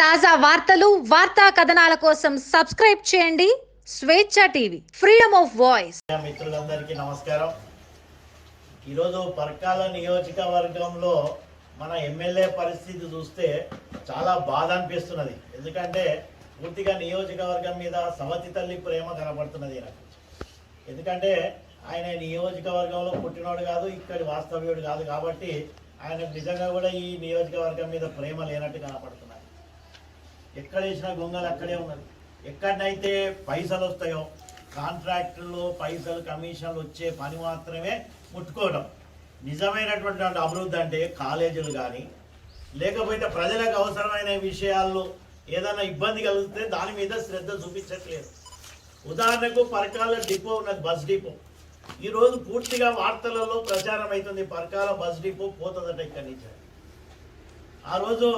తాజా వార్తలు వార్తా కథనాల కోసం సబ్స్క్రైబ్ చేయండి. స్వేచ్ఛ టీవీ ఫ్రీడమ్ ఆఫ్ వాయిస్. మిత్రులందరికీ నమస్కారం. ఈరోజు పర్కాల నియోజకవర్గంలో మన ఎమ్మెల్యే పరిస్థితి చూస్తే చాలా బాధ అనిపిస్తున్నది. ఎందుకంటే పూర్తిగా నియోజకవర్గం మీద సవతి తల్లి ప్రేమ కనబడుతున్నది నాకు ఎందుకంటే ఆయన నియోజకవర్గంలో పుట్టినోడు కాదు ఇక్కడి వాస్తవ్యుడు కాదు కాబట్టి ఆయనకు నిజంగా కూడా ఈ నియోజకవర్గం మీద ప్రేమ లేనట్టు కనపడుతున్నారు ఎక్కడ వేసిన గొంగలు అక్కడే ఉన్నది. ఎక్కడనైతే పైసలు వస్తాయో కాంట్రాక్టుల్లో పైసలు కమిషన్లు వచ్చే పని మాత్రమే ముట్టుకోవడం నిజమైనటువంటి అభివృద్ధి అంటే కాలేజీలు కానీ లేకపోతే ప్రజలకు అవసరమైన విషయాల్లో ఏదైనా ఇబ్బంది కలిగితే దాని మీద శ్రద్ధ చూపించట్లేదు. ఉదాహరణకు పరకాల డిపో ఉన్నది బస్ డిపో. ఈరోజు పూర్తిగా వార్తలలో ప్రచారం అవుతుంది పరకాల బస్ డిపో పోతుందట ఇక్కడి నుంచి. ఆ రోజు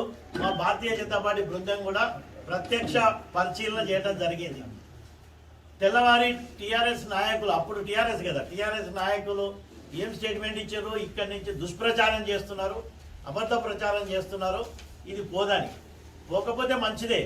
మా భారతీయ జనతా పార్టీ బృందం కూడా ప్రత్యక్ష పరిశీలన చేయడం జరిగింది. తెల్లవారి టిఆర్ఎస్ నాయకులు అప్పుడు టిఆర్ఎస్ కదా టిఆర్ఎస్ నాయకులు ఏం స్టేట్మెంట్ ఇచ్చారు ఇక్కడి నుంచి దుష్ప్రచారం చేస్తున్నారు అబద్ధ ప్రచారం చేస్తున్నారు ఇది పోదని. పోకపోతే మంచిదే.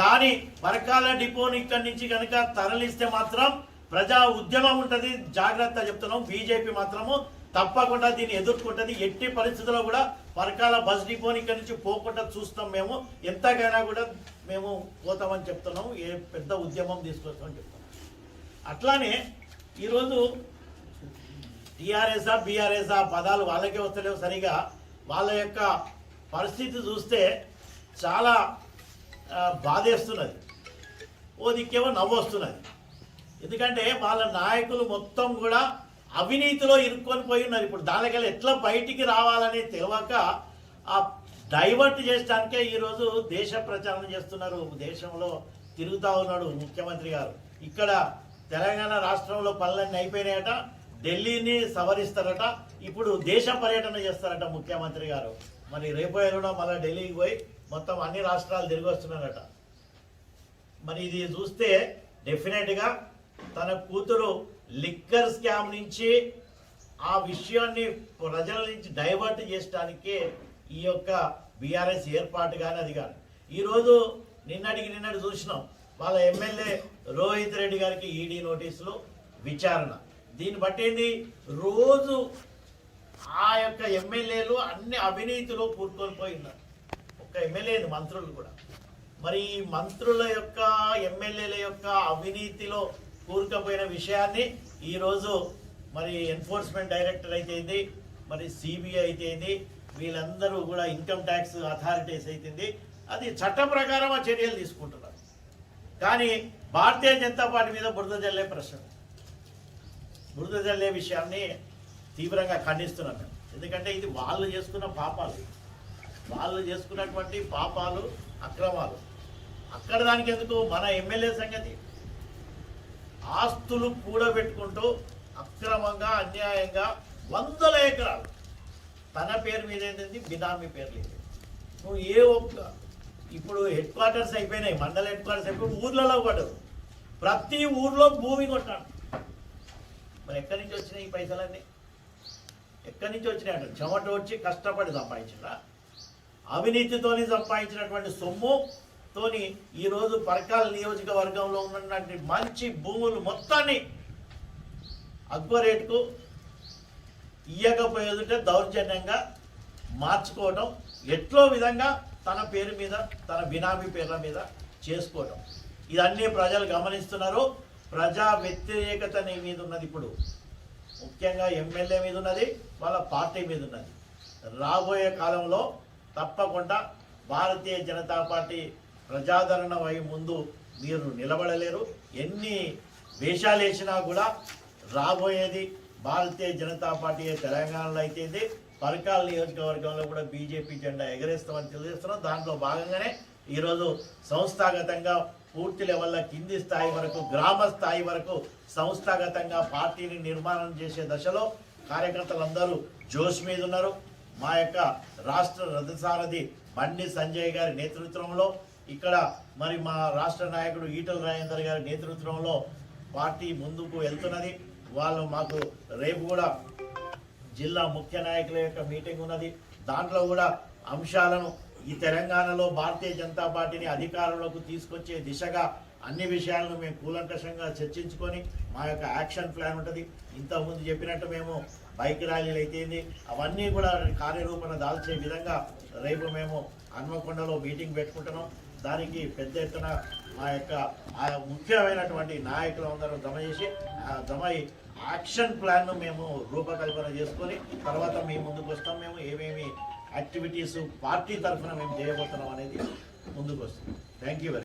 కానీ పరకాల డిపోని ఇక్కడి నుంచి కనుక తరలిస్తే మాత్రం ప్రజా ఉద్యమం ఉంటుంది జాగ్రత్త చెప్తున్నాం. బీజేపీ మాత్రము తప్పకుండా దీన్ని ఎదుర్కొంటుంది. ఎట్టి పరిస్థితుల్లో కూడా పరకాల బస్ డిపోని ఇక్కడి నుంచి పోకుండా చూస్తాం మేము. ఎంతకైనా కూడా మేము పోతామని చెప్తున్నాం. ఏ పెద్ద ఉద్యమం తీసుకొస్తామని చెప్తున్నాం. అట్లానే ఈరోజు టీఆర్ఎస్ఆ బీఆర్ఎస్ఆ పదాలు వాళ్ళకే వస్తలేవు సరిగా. వాళ్ళ యొక్క పరిస్థితి చూస్తే చాలా బాధేస్తున్నది. ఓ దిక్కేమో నవ్వు వస్తున్నది ఎందుకంటే వాళ్ళ నాయకులు మొత్తం కూడా అవినీతిలో ఇరుక్కొని పోయి ఉన్నారు. ఇప్పుడు దానికెళ్ళి ఎట్లా బయటికి రావాలని తెలియక ఆ డైవర్ట్ చేయడానికే ఈరోజు దేశ ప్రచారం చేస్తున్నారు. దేశంలో తిరుగుతా ఉన్నాడు ముఖ్యమంత్రి గారు. ఇక్కడ తెలంగాణ రాష్ట్రంలో పనులన్నీ అయిపోయినాయట. ఢిల్లీని సవరిస్తారట. ఇప్పుడు దేశ పర్యటన చేస్తారట ముఖ్యమంత్రి గారు. మరి రేపు ఎల్లుండో మళ్ళీ ఢిల్లీకి పోయి మొత్తం అన్ని రాష్ట్రాలు తిరిగి వస్తున్నారట. మరి ఇది చూస్తే డెఫినెట్గా తన కూతురు లిక్కర్ స్కామ్ నుంచి ఆ విషయాన్ని ప్రజల నుంచి డైవర్ట్ చేయడానికే ఈ యొక్క బీఆర్ఎస్ ఏర్పాటు కానీ అది కానీ ఈరోజు నిన్నటికి నిన్నటి చూసినాం. వాళ్ళ ఎమ్మెల్యే రోహిత్ రెడ్డి గారికి ఈడీ నోటీసులు విచారణ. దీన్ని బట్టి రోజు ఆ యొక్క ఎమ్మెల్యేలు అన్ని అవినీతిలో కూరుకొని ఉన్నారు ఒక ఎమ్మెల్యే మంత్రులు కూడా. మరి ఈ మంత్రుల యొక్క ఎమ్మెల్యేల యొక్క అవినీతిలో కూరుకపోయిన విషయాన్ని ఈరోజు మరి ఎన్ఫోర్స్మెంట్ డైరెక్టర్ అయితేంది మరి సిబిఐ అయితేంది వీళ్ళందరూ కూడా ఇన్కమ్ ట్యాక్స్ అథారిటీస్ అయితేంది అది చట్టం ప్రకారం ఆ చర్యలు తీసుకుంటున్నారు. కానీ భారతీయ జనతా పార్టీ మీద బురద జల్లే ప్రశ్న. బురద జల్లే విషయాన్ని తీవ్రంగా ఖండిస్తున్నాం మేము. ఎందుకంటే ఇది వాళ్ళు చేసుకున్న పాపాలు. వాళ్ళు చేసుకున్నటువంటి పాపాలు అక్రమాలు. అక్కడ దానికి ఎందుకు మన ఎమ్మెల్యే సంగతి? ఆస్తులు కూడబెట్టుకుంటూ అక్రమంగా అన్యాయంగా వందల ఎకరాలు. తన పేరు మీద ఏంటంటే బినామీ పేరు లేదు. నువ్వు ఏ ఒక్క ఇప్పుడు హెడ్ క్వార్టర్స్ అయిపోయినాయి. మండల హెడ్ క్వార్టర్స్ అయిపోయి ఊర్లలో పడవు ప్రతి ఊర్లో భూమి కొట్టాడు మరి ఎక్కడి నుంచి వచ్చినాయి ఈ పైసలన్నీ? ఎక్కడి నుంచి వచ్చినాయి అంటే? చెమట వచ్చి కష్టపడి సంపాదించరా? అవినీతితోని సంపాదించినటువంటి సొమ్ము తోని ఈరోజు పరకాల నియోజకవర్గంలో ఉన్నటువంటి మంచి భూములు మొత్తాన్ని అక్వరేట్కు రేటుకు ఇయ్యకపోయేదంటే దౌర్జన్యంగా మార్చుకోవడం ఎట్లో విధంగా తన పేరు మీద తన బినామీ పేర్ల మీద చేసుకోవడం ఇదన్నీ ప్రజలు గమనిస్తున్నారు. ప్రజా వ్యతిరేకత నీ మీద ఉన్నది ఇప్పుడు. ముఖ్యంగా ఎమ్మెల్యే మీద ఉన్నది వాళ్ళ పార్టీ మీద ఉన్నది. రాబోయే కాలంలో తప్పకుండా భారతీయ జనతా పార్టీ ప్రజాదరణ వై ముందు మీరు నిలబడలేరు. ఎన్ని వేషాలు వేసినా కూడా రాబోయేది భారతీయ జనతా పార్టీ తెలంగాణలో అయితే పరకాల నియోజకవర్గంలో కూడా బీజేపీ జెండా ఎగరేస్తామని తెలియజేస్తున్నాం. దాంట్లో భాగంగానే ఈరోజు సంస్థాగతంగా పూర్తి లెవెల్ల కింది స్థాయి వరకు గ్రామ స్థాయి వరకు సంస్థాగతంగా పార్టీని నిర్మాణం చేసే దశలో కార్యకర్తలందరూ జోష్ మీద ఉన్నారు. మా యొక్క రాష్ట్ర రథసారథి బండి సంజయ్ గారి నేతృత్వంలో ఇక్కడ మరి మా రాష్ట్ర నాయకుడు ఈటల రాజేందర్ గారి నేతృత్వంలో పార్టీ ముందుకు వెళ్తున్నది. వాళ్ళు మాకు రేపు కూడా జిల్లా ముఖ్య నాయకుల యొక్క మీటింగ్ ఉన్నది. దాంట్లో కూడా అంశాలను ఈ తెలంగాణలో భారతీయ జనతా పార్టీని అధికారంలోకి తీసుకొచ్చే దిశగా అన్ని విషయాలను మేము కూలంకషంగా చర్చించుకొని మా యొక్క యాక్షన్ ప్లాన్ ఉంటుంది. ఇంతకుముందు చెప్పినట్టు మేము బైక్ ర్యాలీలు అయితేంది అవన్నీ కూడా కార్యరూపణ దాల్చే విధంగా రేపు మేము హన్మకొండలో మీటింగ్ పెట్టుకుంటున్నాం. దానికి పెద్ద ఎత్తున మా యొక్క ముఖ్యమైనటువంటి నాయకులు అందరూ జమ చేసి ఆ జమ యాక్షన్ ప్లాన్ను మేము రూపకల్పన చేసుకొని తర్వాత మీ ముందుకు వస్తాం. మేము ఏమేమి యాక్టివిటీస్ పార్టీ తరఫున మేము చేయబోతున్నాం అనేది ముందుకు వస్తాం థ్యాంక్ యూ వెరీ